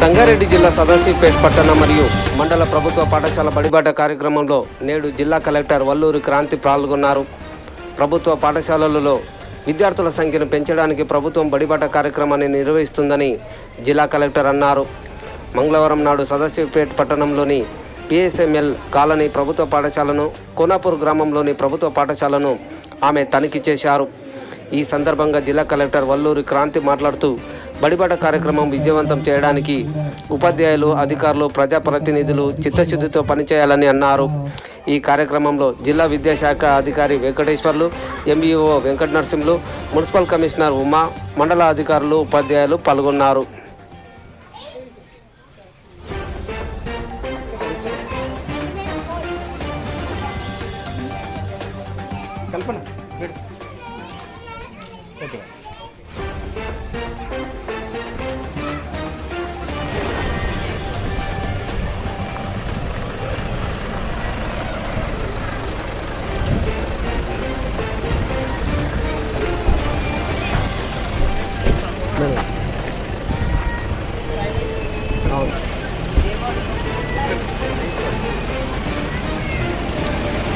సంగారెడ్డి జిల్లా సదాశివపేట పట్టణ మరియు మండల ప్రభుత్వ పాఠశాల బడిబాట కార్యక్రమంలో నేడు జిల్లా కలెక్టర్ వల్లూరి క్రాంతి పాల్గొన్నారు. ప్రభుత్వ పాఠశాలలలో విద్యార్థుల సంఖ్యను పెంచడానికి ప్రభుత్వం బడిబాట కార్యక్రమాన్ని నిర్వహిస్తుందని జిల్లా కలెక్టర్ అన్నారు. మంగళవారం నాడు సదాశివపేట్ పట్టణంలోని పిఎస్ఎంఎల్ కాలనీ ప్రభుత్వ పాఠశాలను కోనాపూర్ గ్రామంలోని ప్రభుత్వ పాఠశాలను ఆమె తనిఖీ చేశారు. ఈ సందర్భంగా జిల్లా కలెక్టర్ వల్లూరి క్రాంతి మాట్లాడుతూ బడిబాట కార్యక్రమం విజయవంతం చేయడానికి ఉపాధ్యాయులు అధికారులు ప్రజాప్రతినిధులు చిత్తశుద్ధితో పనిచేయాలని అన్నారు. ఈ కార్యక్రమంలో జిల్లా విద్యాశాఖ అధికారి Venkateswarlu MEO Venkata Narasimhulu municipal commissioner Uma మండల అధికారులు ఉపాధ్యాయులు పాల్గొన్నారు.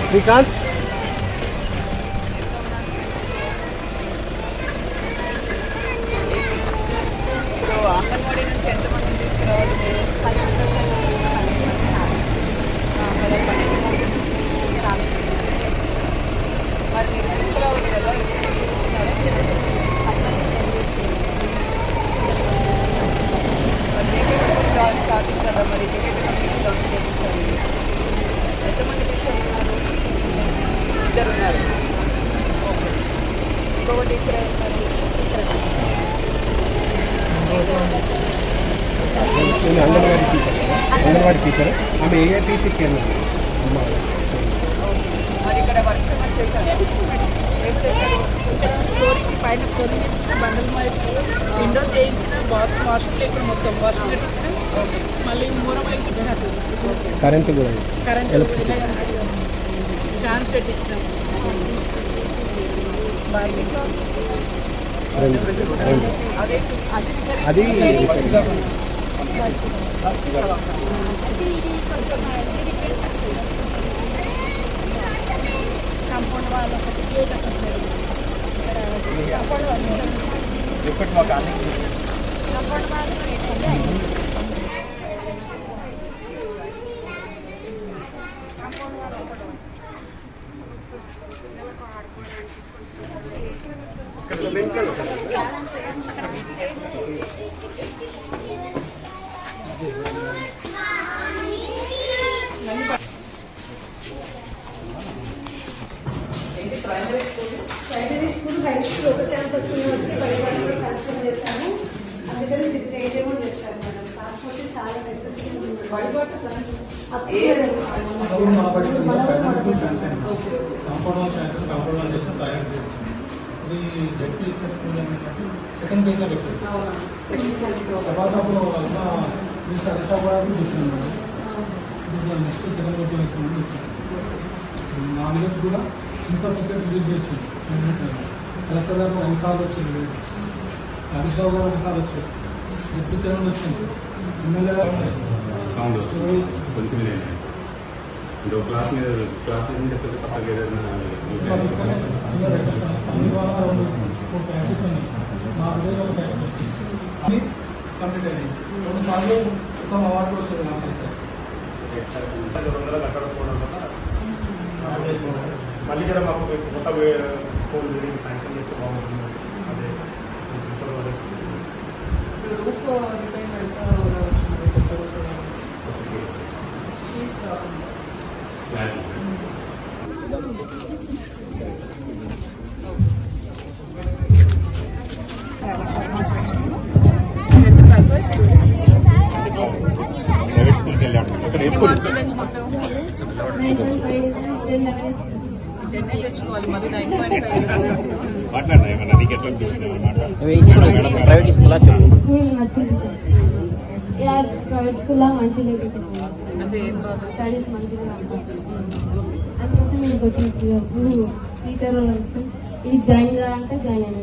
శ్రీకాంత్ ఇప్పుడు అంగన్వాడీ నుంచి ఎంతమందిని తీసుకురావాలి మీరు ఆ, పదహారు పన్నెండు మంది. మరి మీరు తీసుకురావాలి కదా ఇప్పుడు తీసుకున్నారా? మరి జేకే స్కూల్ జాయిన్ స్టార్టింగ్ కదా మరి జేకే మీకు జాయిన్ చేయించాలి ఎంతమంది టీచర్లు ఉన్నారు ఇద్దరు ఉన్నారు ఓకే. ఇంకొక టీచర్ ఉన్నారు నేను అంగన్వాడీ టీచర్. అంగన్వాడీ టీచర్. ఆమె ఏఐటీసీ చైర్మన్? మరి ఇక్కడ వర్క్స్ ఏమైనా చేశారు? ఏం చేశారు? ఫ్లోరింగ్ పైన ఇచ్చిన బండలు మార్చి విండో చేయించిన బాత్రూమ్ వాష్రూమ్ లేకుండా మొత్తం వాష్రూమ్ కట్టించిన మళ్ళీ మూర వైపు ఇచ్చినట్టు. కరెంట్ కూడా. కరెంట్ రెండు అదే కాంపౌండ్ వాళ్ళు ఒకటి గేట్ ఒకటి కాంపౌండ్ వాళ్ళు కాంపౌండ్ వాళ్ళు ప్రైమరీ స్కూల్ హై స్కూల్ ఒక క్యాంపస్ పరిపాలన శాంక్షన్ చేశాము. అందుకని ఇది చేయలేమో చెప్తాను మేడం. కాకపోతే చాలా చేసిన తయారు చేస్తాం ఇది జడ్పీ ఏంటంటే సెకండ్ ఫేజ్లో పెట్టారు తర్వాత అప్పుడు మేడం. దీంట్లో నెక్స్ట్ సెకండ్ ఫేజ్ వేసినామని చెప్పారు నాలుగేళ్ళు కూడా ఇన్ఫ్రాస్ట్రక్చర్ విజిట్ చేసింది. కలెక్టర్ గారు ఐదు సార్లు వచ్చింది హరీష్ రావు గారు ఒకసారి వచ్చారు. జడ్పీ చరణ్ వచ్చింది. ఎమ్మెల్యే గారు సౌండ్ వస్తుంది కొంచెం నేను ఇంకో క్లాస్ మీద క్లాస్ మీద చెప్పేది పక్కకి ఏదైనా కంప్లీట్ అయింది రెండు సార్లు ఉత్తమ అవార్డు కూడా వచ్చింది నాకైతే మళ్ళీ జర మాకు కొత్త స్కూల్ బిల్డింగ్ శాంక్షన్ చేస్తే బాగుంటుంది అదే కొంచెం చదవాలి రూఫ్ తెచ్చుకుంటావు జెన్నే తెచ్చుకోవాలి మళ్ళీ నైన్ పాయింట్ ఫైవ్ మాట్లాడినా ఏమన్నా నీకు ఎట్లా అనిపిస్తుంది మాట్లాడు. ప్రైవేట్ స్కూల్ యాజ్ ప్రైవేట్ స్కూల్లో అంటే స్టడీస్ మంచిగా అందుకోసం ఇప్పుడు టీచర్ ఇది జాయిన్ కావాలంటే జాయిన్ అయినా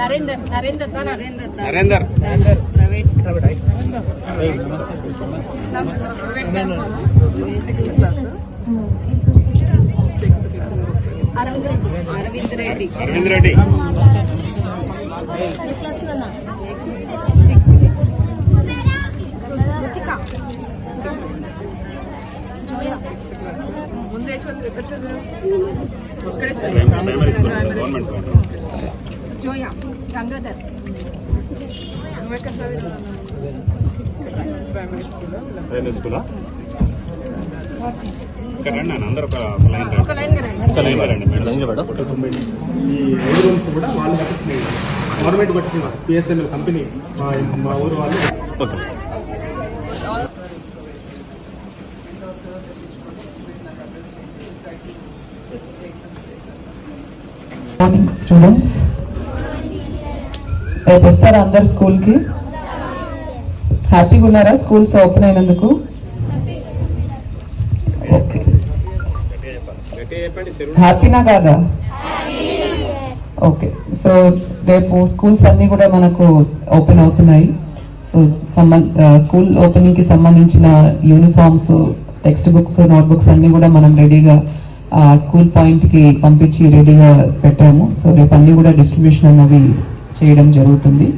Narender Narender Narender Narender. Private sixth class sixth class. Arvind Reddy. Arvind Reddy. Arvind Reddy. ముందు చదువు ఎక్కడ చదువు? జోయా గంగాధర్. ప్రైమరీ స్కూల్ ఒక లైన్ ఈ ఐదు రూమ్స్ కూడా వాళ్ళు కట్టించినాయి గవర్నమెంట్ కట్టించిన పిఎస్ఎన్ఎల్ కంపెనీ మా మా ఊరు వాళ్ళు. ఓకే. మార్నింగ్ స్టూడెంట్స్ రేపు వస్తారా అందరు స్కూల్కి? హ్యాపీగా ఉన్నారా? స్కూల్స్ ఓపెన్ అయినందుకు? ఓకే హ్యాపీనా కాదా? ఓకే సో రేపు స్కూల్స్ అన్ని కూడా మనకు ఓపెన్ అవుతున్నాయి. సో సంబంధ స్కూల్ ఓపెనింగ్కి సంబంధించిన యూనిఫామ్స్ టెక్స్ట్ బుక్స్ నోట్బుక్స్ అన్నీ అన్ని కూడా మనం రెడీగా స్కూల్ పాయింట్కి పంపించి రెడీగా పెట్టాము. సో రేపు అన్నీ కూడా డిస్ట్రిబ్యూషన్ అన్నవి చేయడం జరుగుతుంది.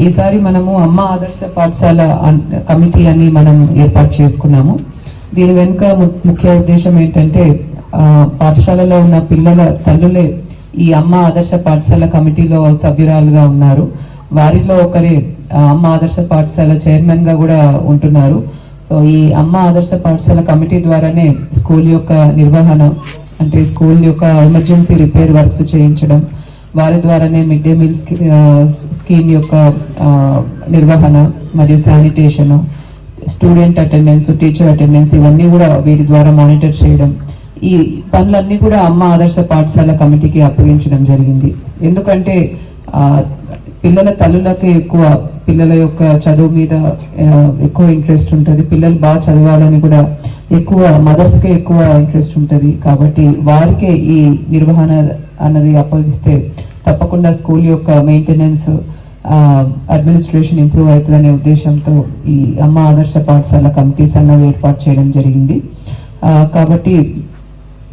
ఈసారి మనము అమ్మ ఆదర్శ పాఠశాల కమిటీ అని మనం ఏర్పాటు చేసుకున్నాము. దీని వెనుక ము- ముఖ్య ఉద్దేశం ఏంటంటే పాఠశాలలో ఉన్న పిల్లల తల్లులే ఈ అమ్మ ఆదర్శ పాఠశాల కమిటీలో సభ్యురాలుగా ఉన్నారు. వారిలో ఒకరే అమ్మ ఆదర్శ పాఠశాల చైర్మన్గా కూడా ఉంటున్నారు. సో ఈ అమ్మ ఆదర్శ పాఠశాల కమిటీ ద్వారానే స్కూల్ యొక్క నిర్వహణ అంటే స్కూల్ యొక్క ఎమర్జెన్సీ రిపేర్ వర్క్స్ చేయించడం వారి ద్వారానే మిడ్ డే మీల్ స్కీమ్ యొక్క నిర్వహణ మరియు sanitation student attendance teacher attendance ఇవన్నీ కూడా వీరి ద్వారా మానిటర్ చేయడం. ఈ పనులన్నీ కూడా అమ్మ ఆదర్శ పాఠశాల కమిటీకి అప్పగించడం జరిగింది. ఎందుకంటే పిల్లల తల్లులకే ఎక్కువ పిల్లల యొక్క చదువు మీద ఎక్కువ ఇంట్రెస్ట్ ఉంటుంది. పిల్లలు బాగా చదవాలని కూడా ఎక్కువ మదర్స్కే ఎక్కువ ఇంట్రెస్ట్ ఉంటుంది. కాబట్టి వారికే ఈ నిర్వహణ అన్నది అప్పగిస్తే తప్పకుండా స్కూల్ యొక్క మెయింటెనెన్స్ అడ్మినిస్ట్రేషన్ ఇంప్రూవ్ అవుతుందనే ఉద్దేశంతో ఈ అమ్మ ఆదర్శ పాఠశాల కమిటీస్ అన్నవి ఏర్పాటు చేయడం జరిగింది. కాబట్టి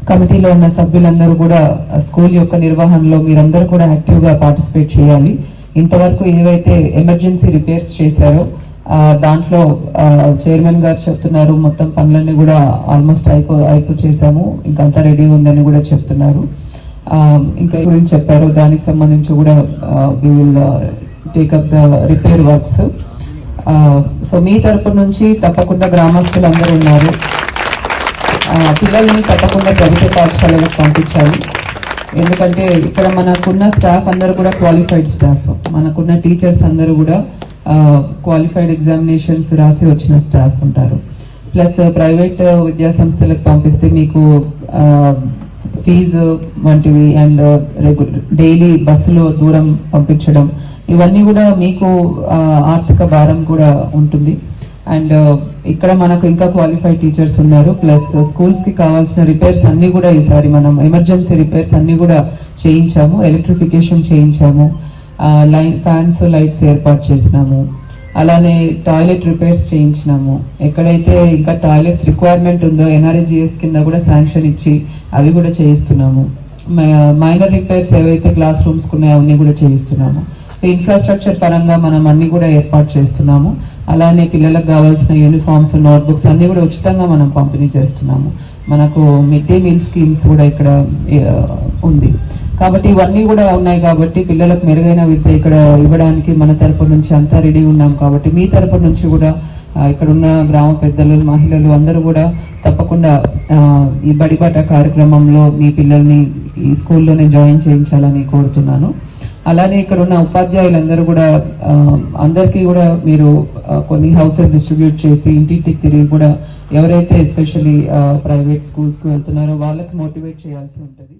కమిటీలో ఉన్న సభ్యులందరూ కూడా స్కూల్ యొక్క నిర్వహణలో మీరందరూ కూడా యాక్టివ్గా పార్టిసిపేట్ చేయాలి. ఇంతవరకు ఏవైతే ఎమర్జెన్సీ రిపేర్స్ చేశారో దాంట్లో చైర్మన్ గారు చెప్తున్నారు మొత్తం పనులన్నీ కూడా ఆల్మోస్ట్ అయిపో అయిపో చేశాము ఇంకంతా రెడీ ఉందని కూడా చెప్తున్నారు. ఇంకా గురించి చెప్పారు దానికి సంబంధించి కూడా we will take up the repair works so మీ తరఫు నుంచి తప్పకుండా గ్రామస్తులు అందరూ ఉన్నారు పిల్లల్ని తప్పకుండా ప్రభుత్వ పాఠశాలలకు పంపించాలి. ఎందుకంటే ఇక్కడ మనకున్న స్టాఫ్ అందరూ కూడా క్వాలిఫైడ్ స్టాఫ్ మనకున్న టీచర్స్ అందరూ కూడా క్వాలిఫైడ్ ఎగ్జామినేషన్స్ రాసి వచ్చిన స్టాఫ్ ఉంటారు. ప్లస్ ప్రైవేట్ విద్యా సంస్థలకు పంపిస్తే మీకు ఫీజు వంటివి అండ్ డైలీ బస్సులో దూరం పంపించడం ఇవన్నీ కూడా మీకు ఆర్థిక భారం కూడా ఉంటుంది. అండ్ uh, ఇక్కడ మనకు ఇంకా క్వాలిఫైడ్ టీచర్స్ ఉన్నారు. ప్లస్ స్కూల్స్ uh, కి కావాల్సిన రిపేర్స్ అన్ని కూడా ఈసారి మనం ఎమర్జెన్సీ రిపేర్స్ అన్ని కూడా చేయించాము. ఎలక్ట్రిఫికేషన్ చేయించాము. లైన్ ఫ్యాన్స్ లైట్స్ ఏర్పాటు చేసినాము. అలానే టాయిలెట్ రిపేర్స్ చేయించినాము. ఎక్కడైతే ఇంకా టాయిలెట్స్ రిక్వైర్మెంట్ ఉందో ఎన్ఆర్జిఎస్ కింద కూడా శాంక్షన్ ఇచ్చి అవి కూడా చేయిస్తున్నాము. మైనర్ రిపేర్స్ ఏవైతే క్లాస్ రూమ్స్ ఉన్నాయో అవన్నీ కూడా చేయిస్తున్నాము. ఇన్ఫ్రాస్ట్రక్చర్ పరంగా మనం అన్ని కూడా ఏర్పాటు చేస్తున్నాము. అలానే పిల్లలకు కావాల్సిన యూనిఫామ్స్ నోట్బుక్స్ అన్నీ కూడా ఉచితంగా మనం పంపిణీ చేస్తున్నాము. మనకు మిడ్ డే మీల్ స్కీమ్స్ కూడా ఇక్కడ ఉంది. కాబట్టి ఇవన్నీ కూడా ఉన్నాయి కాబట్టి పిల్లలకు మెరుగైన విద్య ఇక్కడ ఇవ్వడానికి మన తరపు నుంచి అంతా రెడీ ఉన్నాం కాబట్టి మీ తరపు నుంచి కూడా ఇక్కడ ఉన్న గ్రామ పెద్దలు మహిళలు అందరూ కూడా తప్పకుండా ఈ బడిబాట కార్యక్రమంలో మీ పిల్లల్ని ఈ స్కూల్లోనే జాయిన్ చేయించాలని కోరుతున్నాను. అలానే ఇక్కడ ఉన్న ఉపాధ్యాయులందరూ కూడా అందరికీ కూడా మీరు కొన్ని హౌసెస్ డిస్ట్రిబ్యూట్ చేసి ఇంటింటికి తిరిగి కూడా ఎవరైతే ఎస్పెషల్లీ ప్రైవేట్ స్కూల్స్కి వెళ్తున్నారో వాళ్ళకి మోటివేట్ చేయాల్సి ఉంటుంది.